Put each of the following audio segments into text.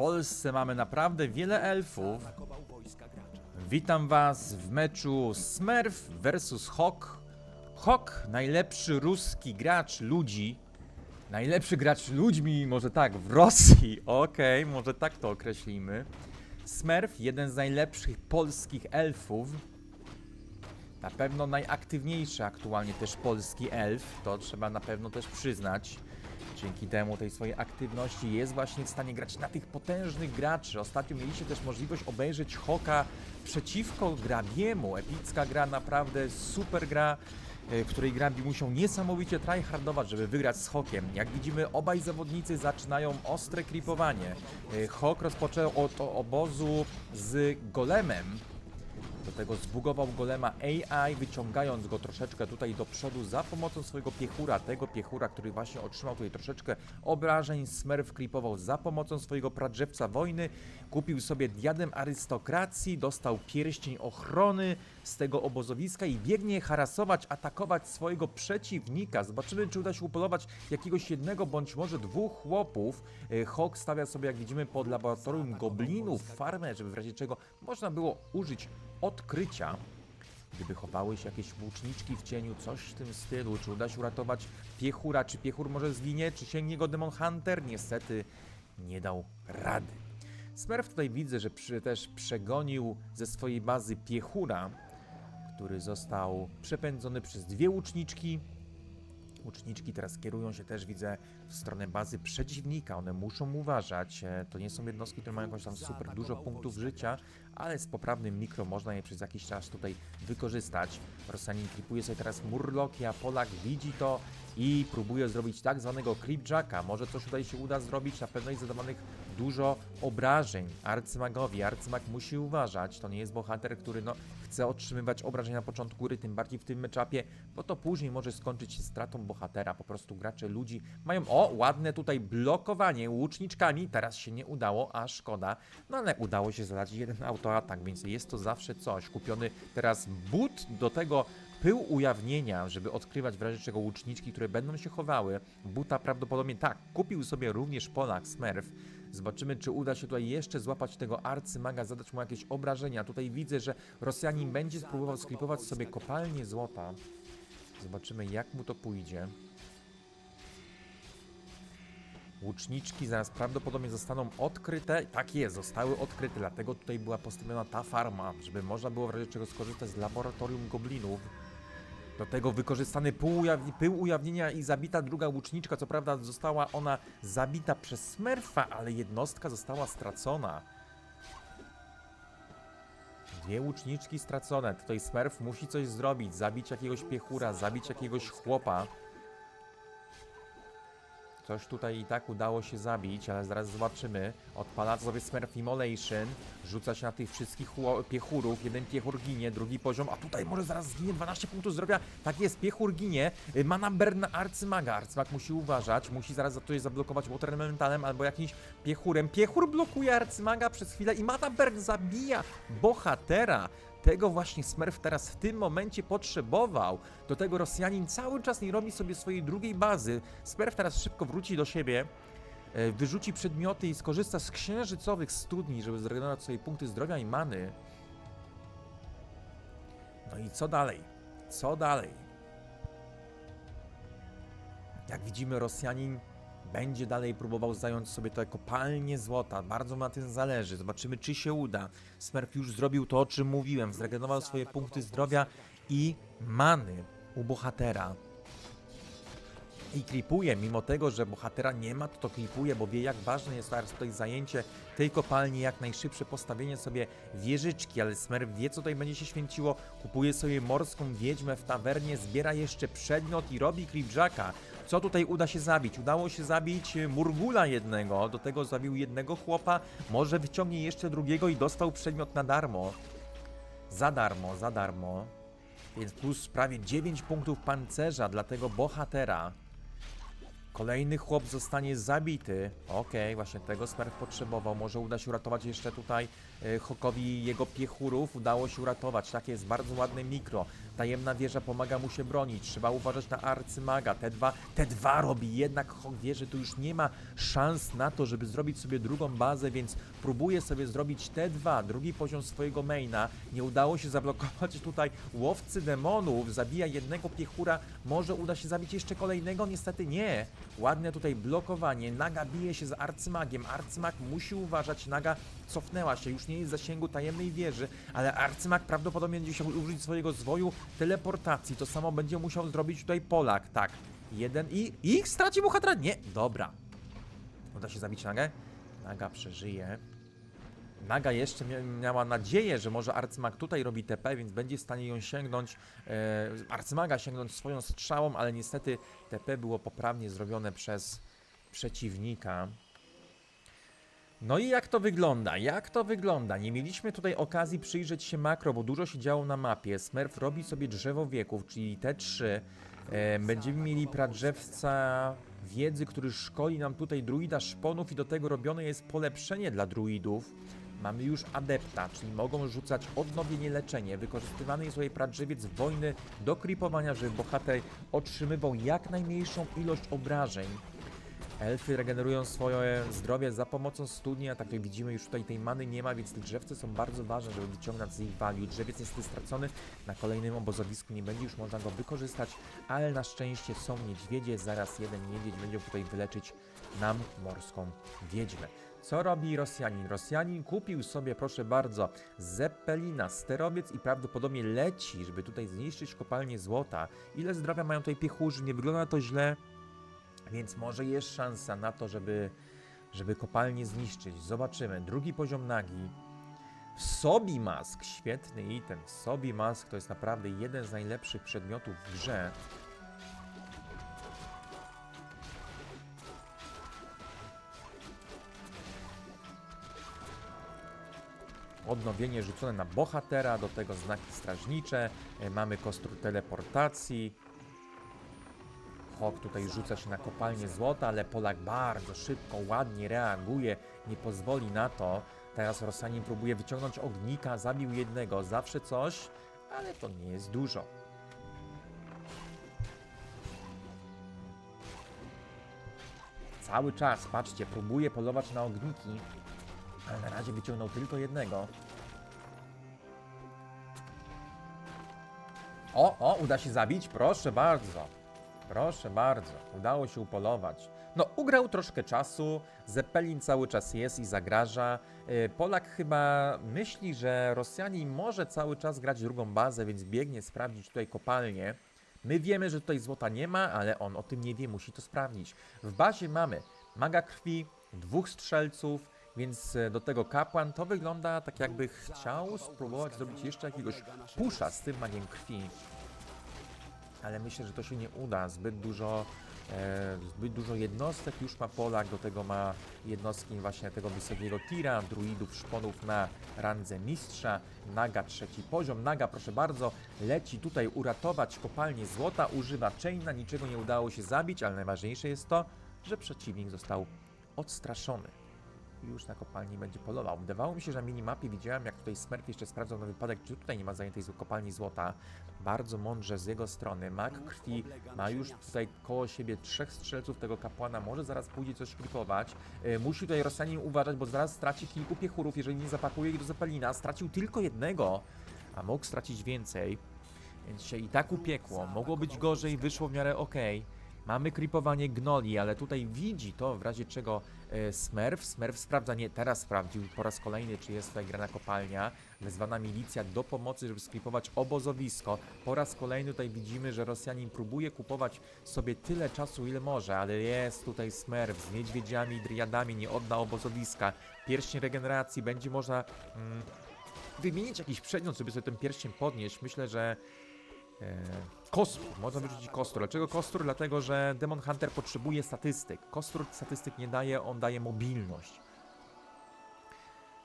Polsce mamy naprawdę wiele elfów. Witam was w meczu Smurf vs Hawk. Hawk, najlepszy ruski gracz ludzi. Najlepszy gracz ludźmi, może tak, w Rosji. Okej, może tak to określimy. Smurf, jeden z najlepszych polskich elfów. Na pewno najaktywniejszy aktualnie też polski elf, to trzeba na pewno też przyznać. Dzięki temu tej swojej aktywności jest właśnie w stanie grać na tych potężnych graczy. Ostatnio mieliście też możliwość obejrzeć Hoka przeciwko Grabiemu. Epicka gra, naprawdę super gra, e, w której Grabi musiał niesamowicie tryhardować, żeby wygrać z Hokiem. Jak widzimy, obaj zawodnicy zaczynają ostre creepowanie. E, Hok rozpoczął od obozu z Golemem, do tego zbugował golema AI, wyciągając go troszeczkę tutaj do przodu za pomocą swojego piechura, tego piechura, który właśnie otrzymał tutaj troszeczkę obrażeń. Smurf klipował za pomocą swojego pradrzewca wojny, kupił sobie diadem arystokracji, dostał pierścień ochrony z tego obozowiska i biegnie harasować, atakować swojego przeciwnika. Zobaczymy, czy uda się upolować jakiegoś jednego bądź może dwóch chłopów. E, Hawk stawia sobie, jak widzimy, pod laboratorium goblinów farmę, żeby w razie czego można było użyć odkrycia. Gdyby chowały się jakieś łuczniczki w cieniu, coś w tym stylu, czy uda się uratować piechura, czy piechur może zginie, czy sięgnie go Demon Hunter? Niestety nie dał rady. Smurf tutaj widzę, że przy, też przegonił ze swojej bazy piechura, który został przepędzony przez dwie łuczniczki. Łuczniczki teraz kierują się też, widzę, w stronę bazy przeciwnika. One muszą uważać. E, To nie są jednostki, które mają jakąś tam super dużo punktów życia, ale z poprawnym mikro można je przez jakiś czas tutaj wykorzystać. Rosjanin klipuje sobie teraz Murloki, a Polak widzi to i próbuje zrobić tak zwanego creepjacka. Może coś tutaj się uda zrobić, na pewno jest zadawanych dużo obrażeń arcymagowi. Arcymag musi uważać, to nie jest bohater, który no, chce otrzymywać obrażeń na początku gry, tym bardziej w tym meczapie, bo to później może skończyć się stratą bohatera. Po prostu gracze ludzi mają, o, ładne tutaj blokowanie łuczniczkami, teraz się nie udało, a szkoda. No ale udało się zadać jeden autoatak, więc jest to zawsze coś. Kupiony teraz but do tego pył ujawnienia, żeby odkrywać w razie czego łuczniczki, które będą się chowały. Buta prawdopodobnie tak, kupił sobie również Polak Smurf. Zobaczymy, czy uda się tutaj jeszcze złapać tego arcymaga, zadać mu jakieś obrażenia. Tutaj widzę, że Rosjanin będzie spróbował sklipować sobie kopalnię złota. Zobaczymy, jak mu to pójdzie. Łuczniczki zaraz prawdopodobnie zostaną odkryte. Tak jest, zostały odkryte, dlatego tutaj była postawiona ta farma, żeby można było w razie czego skorzystać z laboratorium goblinów. Do tego wykorzystany pył, ujaw- pył ujawnienia i zabita druga łuczniczka. Co prawda została ona zabita przez Smurfa, ale jednostka została stracona. Dwie łuczniczki stracone. Tutaj Smurf musi coś zrobić. Zabić jakiegoś piechura, zabić jakiegoś chłopa. Coś tutaj i tak udało się zabić, ale zaraz zobaczymy. Odpala sobie Smurf Immolation, rzuca się na tych wszystkich piechurów. Jeden piechur ginie, drugi poziom, a tutaj może zaraz zginie 12 punktów zdrowia. Tak jest, piechur ginie. Y, Burn na Arcymaga. Arcymag musi uważać, musi zaraz za to je zablokować Water Elementalem albo jakimś piechurem. Piechur blokuje Arcymaga przez chwilę i Mana Burn zabija bohatera. Tego właśnie Smurf teraz w tym momencie potrzebował. Do tego Rosjanin cały czas nie robi sobie swojej drugiej bazy. Smurf teraz szybko wróci do siebie, e, wyrzuci przedmioty i skorzysta z księżycowych studni, żeby zregenerować sobie punkty zdrowia i many. No i co dalej? Co dalej? Jak widzimy, Rosjanin będzie dalej próbował zająć sobie te kopalnie złota. Bardzo na tym zależy. Zobaczymy, czy się uda. Smurf już zrobił to, o czym mówiłem. Zregenerował swoje punkty zdrowia i many u bohatera. I klipuje, mimo tego, że bohatera nie ma, to to klipuje, bo wie jak ważne jest teraz tutaj zajęcie tej kopalni, jak najszybsze postawienie sobie wieżyczki, ale Smurf wie, co tutaj będzie się święciło, kupuje sobie morską wiedźmę w tawernie, zbiera jeszcze przedmiot i robi creepjacka. Co tutaj uda się zabić? Udało się zabić e, Murgula jednego, do tego zabił jednego chłopa, może wyciągnie jeszcze drugiego i dostał przedmiot na darmo. Za darmo, za darmo. Więc plus prawie 9 punktów pancerza dla tego bohatera. Kolejny chłop zostanie zabity. Okej, właśnie tego Smurf potrzebował. Może uda się uratować jeszcze tutaj e, Hokowi jego piechurów. Udało się uratować. Takie jest bardzo ładne mikro. Tajemna wieża pomaga mu się bronić. Trzeba uważać na arcymaga. T2, T2 robi. Jednak Hok wie, że tu już nie ma szans na to, żeby zrobić sobie drugą bazę, więc próbuje sobie zrobić T2, drugi poziom swojego maina. Nie udało się zablokować tutaj łowcy demonów. Zabija jednego piechura. Może uda się zabić jeszcze kolejnego? Niestety nie. Ładne tutaj blokowanie. Naga bije się z arcymagiem. Arcymag musi uważać. Naga cofnęła się. Już nie jest w zasięgu tajemnej wieży, ale arcymag prawdopodobnie będzie musiał użyć swojego zwoju teleportacji. To samo będzie musiał zrobić tutaj Polak. Tak. Jeden i... I straci bohatera? Nie. Dobra. Uda się zabić Nagę? Naga przeżyje. Naga jeszcze mia miała nadzieję, że może Arcymag tutaj robi TP, więc będzie w stanie ją sięgnąć, e, Arcymaga sięgnąć swoją strzałą, ale niestety TP było poprawnie zrobione przez przeciwnika. No i jak to wygląda? Jak to wygląda? Nie mieliśmy tutaj okazji przyjrzeć się makro, bo dużo się działo na mapie. Smurf robi sobie drzewo wieków, czyli te trzy. E, będziemy mieli pradrzewca wiedzy, który szkoli nam tutaj druida szponów i do tego robione jest polepszenie dla druidów. Mamy już adepta, czyli mogą rzucać odnowienie leczenie. Wykorzystywany jest tutaj pradrzewiec wojny do kripowania, żeby bohater otrzymywał jak najmniejszą ilość obrażeń. Elfy regenerują swoje zdrowie za pomocą studni, a tak jak widzimy już tutaj tej many nie ma, więc te drzewce są bardzo ważne, żeby wyciągnąć z ich value. Drzewiec jest stracony, na kolejnym obozowisku nie będzie już można go wykorzystać, ale na szczęście są niedźwiedzie, zaraz jeden niedźwiedź będzie tutaj wyleczyć nam morską wiedźmę. Co robi Rosjanin? Rosjanin kupił sobie, proszę bardzo, Zeppelina, sterowiec i prawdopodobnie leci, żeby tutaj zniszczyć kopalnię złota. Ile zdrowia mają tutaj piechurzy? Nie wygląda to źle. Więc może jest szansa na to, żeby, żeby kopalnię zniszczyć. Zobaczymy. Drugi poziom nagi. Sobi Mask, świetny item. Sobi Mask to jest naprawdę jeden z najlepszych przedmiotów w grze. Odnowienie rzucone na bohatera, do tego znaki strażnicze. e, Mamy kostur teleportacji. Hawk tutaj rzuca się na kopalnię złota, ale Polak bardzo szybko, ładnie reaguje, nie pozwoli na to. Teraz Rosjanin próbuje wyciągnąć ognika, zabił jednego, zawsze coś, ale to nie jest dużo. Cały czas, patrzcie, próbuje polować na ogniki, ale na razie wyciągnął tylko jednego. O, o, uda się zabić? Proszę bardzo. Proszę bardzo, udało się upolować. No, ugrał troszkę czasu, Zeppelin cały czas jest i zagraża. Yy, Polak chyba myśli, że Rosjanin może cały czas grać drugą bazę, więc biegnie sprawdzić tutaj kopalnię. My wiemy, że tutaj złota nie ma, ale on o tym nie wie, musi to sprawdzić. W bazie mamy maga krwi, dwóch strzelców, więc e, do tego kapłan to wygląda tak jakby chciał spróbować zrobić jeszcze jakiegoś pusza z tym magiem krwi. Ale myślę, że to się nie uda. Zbyt dużo, e, zbyt dużo jednostek już ma Polak, do tego ma jednostki właśnie tego wysokiego tira, druidów, szponów na randze mistrza, Naga trzeci poziom. Naga, proszę bardzo, leci tutaj uratować kopalnię złota, używa chaina, niczego nie udało się zabić, ale najważniejsze jest to, że przeciwnik został odstraszony już na kopalni będzie polował. Wydawało mi się, że na minimapie widziałem, jak tutaj Smurf jeszcze sprawdzał na wypadek, czy tutaj nie ma zajętej kopalni złota. Bardzo mądrze z jego strony. Mag krwi ma już tutaj koło siebie trzech strzelców tego kapłana, może zaraz pójdzie coś klipować. E, musi tutaj Rosjanin uważać, bo zaraz straci kilku piechurów, jeżeli nie zapakuje ich do Zeppelina. Stracił tylko jednego, a mógł stracić więcej. Więc się i tak upiekło. Mogło być gorzej, wyszło w miarę okej. Mamy kripowanie gnoli, ale tutaj widzi to, w razie czego e, Smurf. Smurf sprawdza, nie, teraz sprawdził po raz kolejny, czy jest tutaj grana kopalnia. Wezwana milicja do pomocy, żeby sklipować obozowisko. Po raz kolejny tutaj widzimy, że Rosjanin próbuje kupować sobie tyle czasu, ile może, ale jest tutaj Smurf z niedźwiedziami i driadami, nie odda obozowiska. Pierścień regeneracji będzie można mm, wymienić jakiś przedmiot, żeby sobie ten pierścień podnieść. Myślę, że E, Kostur, można wyrzucić kostur. Dlaczego kostur? Dlatego, że Demon Hunter potrzebuje statystyk. Kostur statystyk nie daje, on daje mobilność.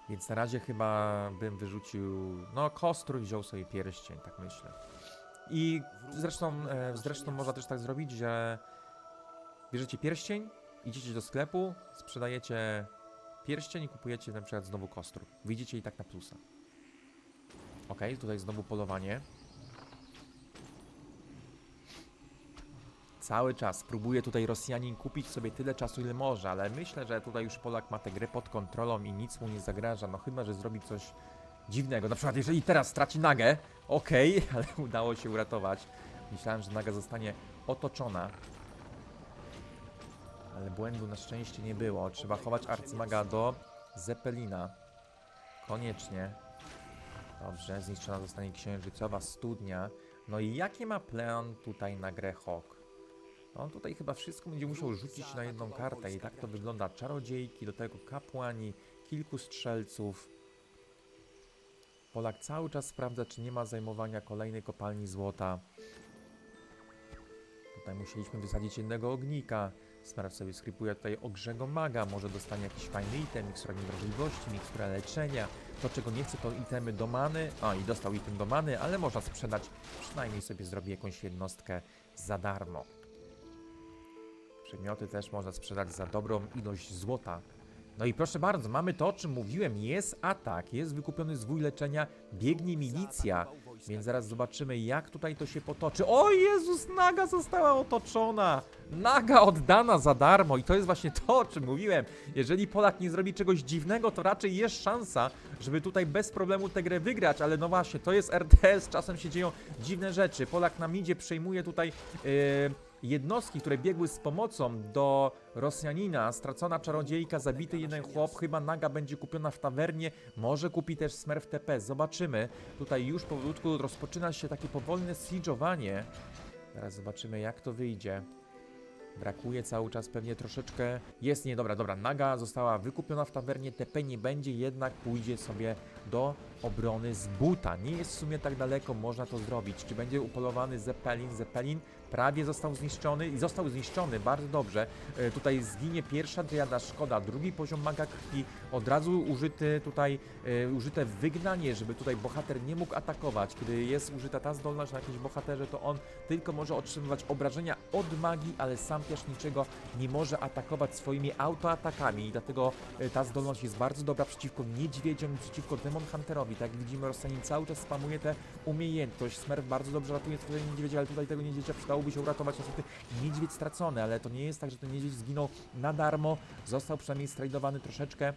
Więc na razie chyba bym wyrzucił. No, kostur i wziął sobie pierścień, tak myślę. I zresztą, e, zresztą można też tak zrobić, że bierzecie pierścień, idziecie do sklepu, sprzedajecie pierścień i kupujecie na przykład znowu kostur. Wyjdziecie i tak na plusa. Ok, tutaj znowu polowanie. Cały czas próbuje tutaj Rosjanin kupić sobie tyle czasu, ile może, ale myślę, że tutaj już Polak ma tę grę pod kontrolą i nic mu nie zagraża, no chyba, że zrobi coś dziwnego. Na przykład, jeżeli teraz straci nagę, okej, ale udało się uratować. Myślałem, że naga zostanie otoczona. Ale błędu na szczęście nie było. Trzeba chować arcymaga do Zeppelina. Koniecznie. Dobrze, zniszczona zostanie księżycowa studnia. No i jaki ma plan tutaj na grę Hawk? No on tutaj chyba wszystko będzie musiał rzucić na jedną kartę i tak to wygląda. Czarodziejki, do tego kapłani, kilku strzelców. Polak cały czas sprawdza, czy nie ma zajmowania kolejnej kopalni złota. Tutaj musieliśmy wysadzić jednego ognika. Smaraw sobie skrypuje tutaj ogrzego maga, może dostanie jakiś fajny item, mikstura niewrażliwości, mikstura leczenia. To czego nie chce to itemy do many. A i dostał item do many, ale można sprzedać. Przynajmniej sobie zrobi jakąś jednostkę za darmo. Przedmioty też można sprzedać za dobrą ilość złota. No i proszę bardzo, mamy to, o czym mówiłem. Jest atak, jest wykupiony zwój leczenia, biegnie milicja. Więc zaraz zobaczymy, jak tutaj to się potoczy. O Jezus, naga została otoczona! Naga oddana za darmo i to jest właśnie to, o czym mówiłem. Jeżeli Polak nie zrobi czegoś dziwnego, to raczej jest szansa, żeby tutaj bez problemu tę grę wygrać, ale no właśnie, to jest RTS, czasem się dzieją dziwne rzeczy. Polak na midzie przejmuje tutaj... Yy, jednostki, które biegły z pomocą do Rosjanina, stracona czarodziejka, zabity jeden chłop, chyba naga będzie kupiona w tawernie, może kupi też Smurf TP, zobaczymy. Tutaj już powolutku rozpoczyna się takie powolne siege'owanie. Teraz zobaczymy jak to wyjdzie. Brakuje cały czas pewnie troszeczkę. Jest nie, dobra, dobra. Naga została wykupiona w tawernie. TP nie będzie, jednak pójdzie sobie do obrony z buta. Nie jest w sumie tak daleko, można to zrobić. Czy będzie upolowany Zeppelin? Zeppelin prawie został zniszczony i został zniszczony, bardzo dobrze. E, tutaj zginie pierwsza triada, szkoda. Drugi poziom maga krwi, od razu użyty tutaj, e, użyte wygnanie, żeby tutaj bohater nie mógł atakować. Kiedy jest użyta ta zdolność na jakimś bohaterze, to on tylko może otrzymywać obrażenia od magii, ale sam też niczego nie może atakować swoimi autoatakami i dlatego e, ta zdolność jest bardzo dobra przeciwko niedźwiedziom i przeciwko Demon Hunterowi. Tak jak widzimy, Rosjanin cały czas spamuje tę umiejętność. Smurf bardzo dobrze ratuje swojego niedźwiedzia, ale tutaj tego niedźwiedzia przydałoby się uratować. Niestety niedźwiedź stracony, ale to nie jest tak, że ten niedźwiedź zginął na darmo. Został przynajmniej strajdowany troszeczkę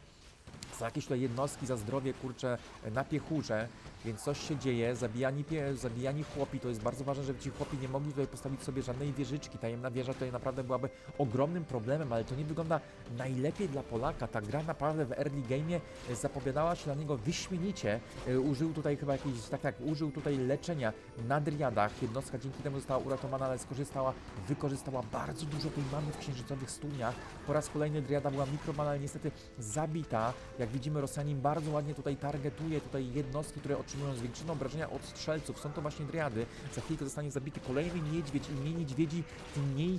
za jakieś tutaj jednostki, za zdrowie, kurczę, na piechurze, więc coś się dzieje, zabijani, zabijani chłopi, to jest bardzo ważne, żeby ci chłopi nie mogli tutaj postawić sobie żadnej wieżyczki, tajemna wieża tutaj naprawdę byłaby ogromnym problemem, ale to nie wygląda najlepiej dla Polaka, ta gra naprawdę w early game'ie e, zapowiadała się dla niego wyśmienicie, E, użył tutaj chyba jakiejś, tak tak, użył tutaj leczenia na driadach, jednostka dzięki temu została uratowana, ale skorzystała, wykorzystała bardzo dużo tej mamy w księżycowych studniach, po raz kolejny driada była mikromana, ale niestety zabita, jak widzimy Rosjanin bardzo ładnie tutaj targetuje tutaj jednostki, które otrzymują zwiększone obrażenia od strzelców, są to właśnie driady, za chwilkę zostanie zabity kolejny niedźwiedź, im mniej niedźwiedzi, tym mniej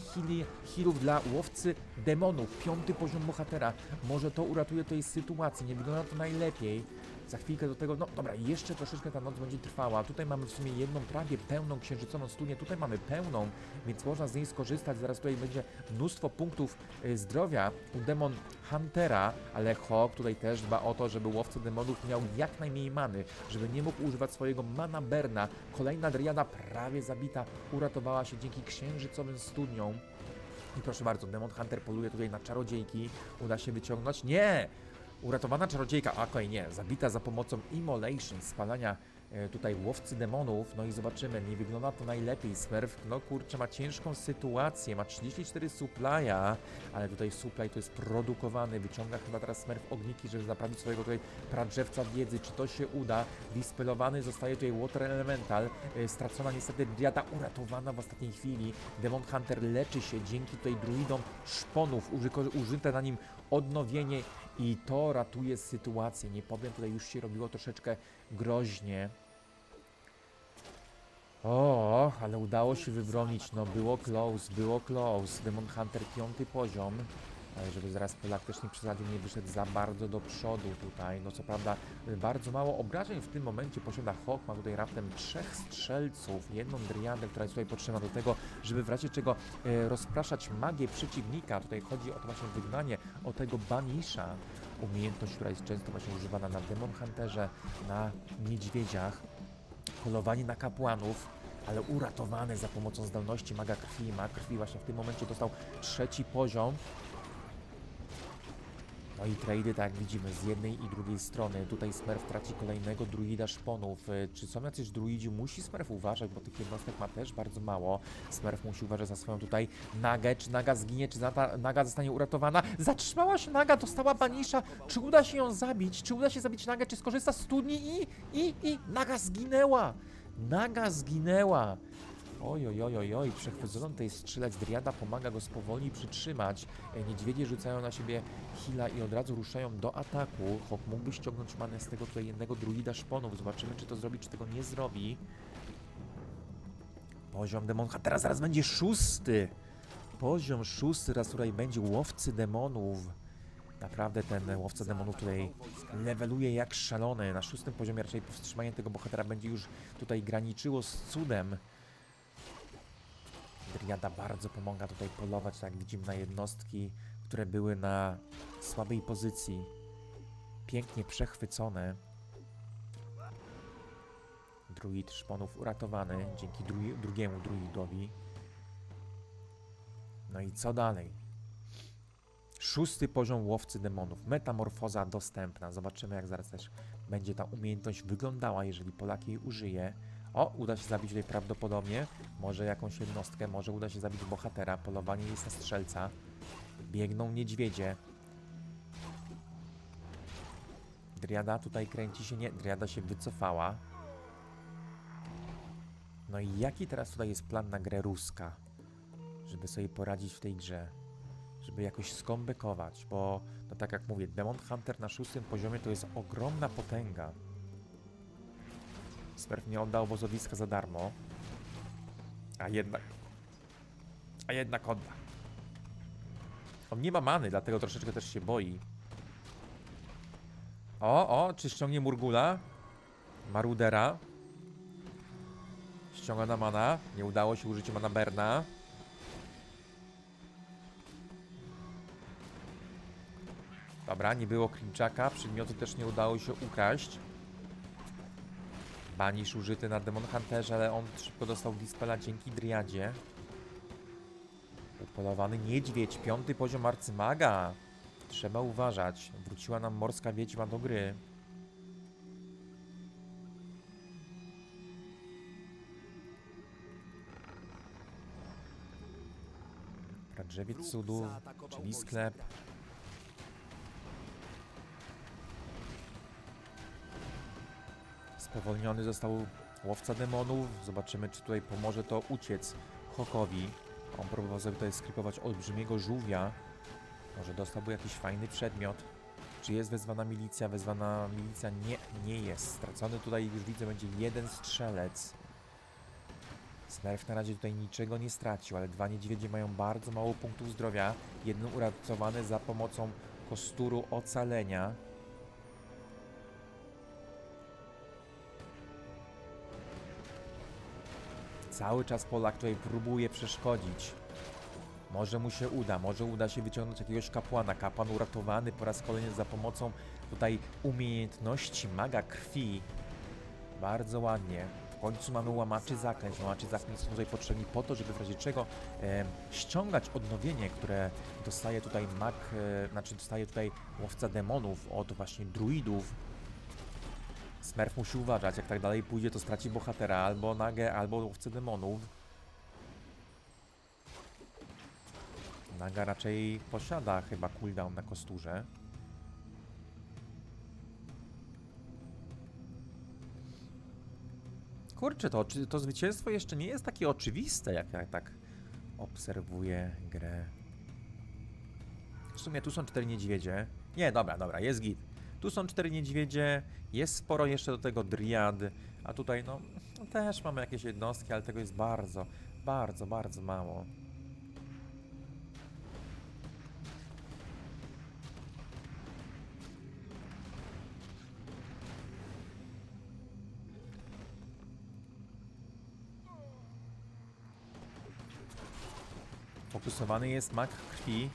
healów dla łowcy demonów, piąty poziom bohatera, może to uratuje tej sytuacji, nie wygląda to najlepiej, za chwilkę do tego, no dobra, jeszcze troszeczkę ta noc będzie trwała. Tutaj mamy w sumie jedną prawie pełną księżycową studnię, tutaj mamy pełną, więc można z niej skorzystać. Zaraz tutaj będzie mnóstwo punktów y, zdrowia u Demon Huntera, ale Hawk tutaj też dba o to, żeby łowca demonów miał jak najmniej many, żeby nie mógł używać swojego mana berna. Kolejna driada prawie zabita, uratowała się dzięki księżycowym studniom. I proszę bardzo, Demon Hunter poluje tutaj na czarodziejki. Uda się wyciągnąć? Nie! Uratowana czarodziejka, a okej, nie, zabita za pomocą Immolation, spalania e, tutaj łowcy demonów, no i zobaczymy, nie wygląda to najlepiej, Smurf, no kurczę, ma ciężką sytuację, ma 34 supplya, ale tutaj supply to jest produkowany, wyciąga chyba teraz Smurf ogniki, żeby naprawić swojego tutaj pradrzewca wiedzy, czy to się uda, dispelowany zostaje tutaj Water Elemental, e, stracona niestety Driada uratowana w ostatniej chwili, Demon Hunter leczy się dzięki tutaj druidom szponów, użyte na nim odnowienie i to ratuje sytuację. Nie powiem, tutaj już się robiło troszeczkę groźnie. O, ale udało się wybronić. No było close, było close. Demon Hunter piąty poziom. Ale żeby zaraz Polak też nie przesadził, nie wyszedł za bardzo do przodu tutaj. No co prawda y, bardzo mało obrażeń w tym momencie posiada Hawk. Ma tutaj raptem trzech strzelców, jedną driadę, która jest tutaj potrzebna do tego, żeby w razie czego e, rozpraszać magię przeciwnika. Tutaj chodzi o to właśnie wygnanie, o tego Banisha. Umiejętność, która jest często właśnie używana na Demon Hunterze, na niedźwiedziach. Polowanie na kapłanów, ale uratowane za pomocą zdolności maga krwi. Mag krwi właśnie w tym momencie dostał trzeci poziom. No i trady, tak jak widzimy, z jednej i drugiej strony. Tutaj Smurf traci kolejnego druida szponów. Y, Czy są jacyś druidzi? Musi Smurf uważać, bo tych jednostek ma też bardzo mało. Smurf musi uważać za swoją tutaj nagę. Czy naga zginie, czy naga zostanie uratowana? Zatrzymała się naga, dostała banisza. Czy uda się ją zabić? Czy uda się zabić nagę? Czy skorzysta z studni? I, i, i naga zginęła! Naga zginęła! Oj, oj, oj, oj, tutaj strzelec Driada pomaga go spowolni przytrzymać. E, Niedźwiedzie rzucają na siebie hila i od razu ruszają do ataku. Hawk mógłby ściągnąć manę z tego tutaj jednego druida szponów. Zobaczymy, czy to zrobi, czy tego nie zrobi. Poziom demon... A teraz zaraz będzie szósty! Poziom szósty, raz tutaj będzie łowcy demonów. Naprawdę ten łowca demonów tutaj leveluje jak szalony. Na szóstym poziomie raczej powstrzymanie tego bohatera będzie już tutaj graniczyło z cudem. Driada bardzo pomaga tutaj polować, tak jak widzimy, na jednostki, które były na słabej pozycji. Pięknie przechwycone. Druid szponów uratowany dzięki dru drugiemu druidowi. No i co dalej? Szósty poziom łowcy demonów. Metamorfoza dostępna. Zobaczymy, jak zaraz też będzie ta umiejętność wyglądała, jeżeli Polak jej użyje. O, uda się zabić tutaj prawdopodobnie. Może jakąś jednostkę, może uda się zabić bohatera. Polowanie jest na strzelca. Biegną niedźwiedzie. Driada tutaj kręci się. Nie, Driada się wycofała. No i jaki teraz tutaj jest plan na grę ruska? Żeby sobie poradzić w tej grze żeby jakoś skombekować, bo no tak jak mówię, Demon Hunter na szóstym poziomie to jest ogromna potęga. Smurf nie oddał obozowiska za darmo, a jednak, a jednak odda. On nie ma many, dlatego troszeczkę też się boi. O, o, czy ściągnie Murgula? Marudera. Ściąga mana. Nie udało się użyć mana Berna. Dobra, nie było Klimczaka, przedmiotu też nie udało się ukraść. Banisz użyty na Demon Hunterze, ale on szybko dostał Dispela dzięki Driadzie. Polowany niedźwiedź, piąty poziom arcymaga. Trzeba uważać. Wróciła nam morska wiedźma do gry. Drzewiec cudów, czyli sklep. Spowolniony został łowca demonów. Zobaczymy, czy tutaj pomoże to uciec Hokowi. On próbował sobie tutaj skrypować olbrzymiego żółwia. Może dostałby jakiś fajny przedmiot. Czy jest wezwana milicja? Wezwana milicja nie, nie jest. Stracony tutaj już widzę będzie jeden strzelec. Smurf na razie tutaj niczego nie stracił, ale dwa niedźwiedzie mają bardzo mało punktów zdrowia. Jeden uratowany za pomocą kosturu ocalenia. Cały czas Polak tutaj próbuje przeszkodzić. Może mu się uda, może uda się wyciągnąć jakiegoś kapłana. Kapłan uratowany po raz kolejny za pomocą tutaj umiejętności maga krwi. Bardzo ładnie. W końcu mamy łamaczy zaklęć. Łamaczy zaklęć są tutaj potrzebni po to, żeby w razie czego e, ściągać odnowienie, które dostaje tutaj mag, e, znaczy dostaje tutaj łowca demonów od właśnie druidów. Smurf musi uważać, jak tak dalej pójdzie, to straci bohatera, albo nagę, albo łowcę demonów. Naga raczej posiada chyba cooldown na kosturze. Kurczę, to, to zwycięstwo jeszcze nie jest takie oczywiste, jak ja tak obserwuję grę. W sumie tu są cztery niedźwiedzie. Nie, dobra, dobra, jest git. Tu są cztery niedźwiedzie, jest sporo jeszcze do tego driad, a tutaj no, no też mamy jakieś jednostki, ale tego jest bardzo, bardzo, bardzo mało. Fokusowany jest mak krwi,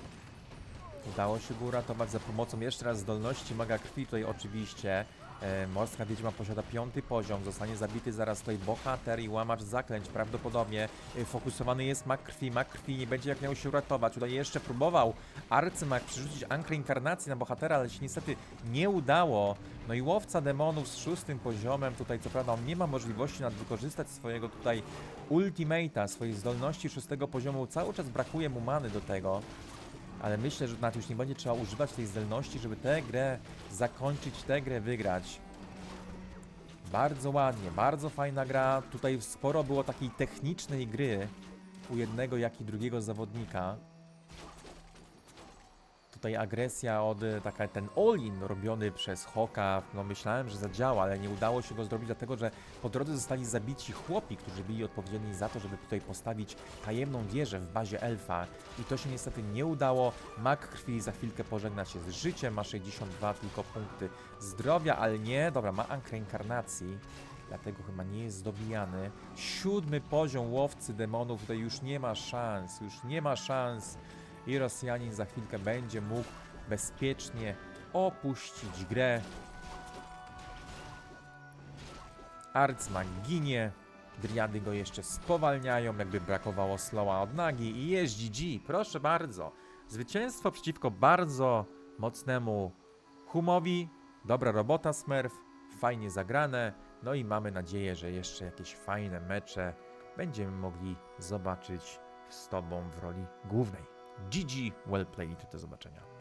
Udało się go uratować za pomocą jeszcze raz zdolności maga krwi. Tutaj oczywiście e, Morska Wiedźma posiada piąty poziom. Zostanie zabity zaraz tutaj bohater i łamacz zaklęć. Prawdopodobnie e, fokusowany jest mag krwi. Mag krwi nie będzie jak miał się uratować. Tutaj jeszcze próbował arcymag przerzucić ankrę inkarnacji na bohatera, ale się niestety nie udało. No i łowca demonów z szóstym poziomem. Tutaj co prawda on nie ma możliwości nad wykorzystać swojego tutaj ultimate'a, swojej zdolności szóstego poziomu. Cały czas brakuje mu many do tego. Ale myślę, że nawet już nie będzie trzeba używać tej zdolności, żeby tę grę zakończyć, tę grę wygrać. Bardzo ładnie, bardzo fajna gra. Tutaj sporo było takiej technicznej gry u jednego, jak i drugiego zawodnika. Tutaj agresja od y, taka ten all-in robiony przez Hoka, no myślałem, że zadziała, ale nie udało się go zrobić, dlatego że po drodze zostali zabici chłopi, którzy byli odpowiedzialni za to, żeby tutaj postawić tajemną wieżę w bazie elfa. I to się niestety nie udało. Mak krwi za chwilkę pożegna się z życiem, ma 62 tylko punkty zdrowia, ale nie, dobra, ma ankrę inkarnacji. Dlatego chyba nie jest zdobijany. Siódmy poziom łowcy demonów, tutaj już nie ma szans, już nie ma szans i Rosjanin za chwilkę będzie mógł bezpiecznie opuścić grę. Arcmag ginie, driady go jeszcze spowalniają, jakby brakowało slowa od nagi i jest GG, proszę bardzo. Zwycięstwo przeciwko bardzo mocnemu Humowi, dobra robota Smurf, fajnie zagrane, no i mamy nadzieję, że jeszcze jakieś fajne mecze będziemy mogli zobaczyć z Tobą w roli głównej. GG, well played, do zobaczenia.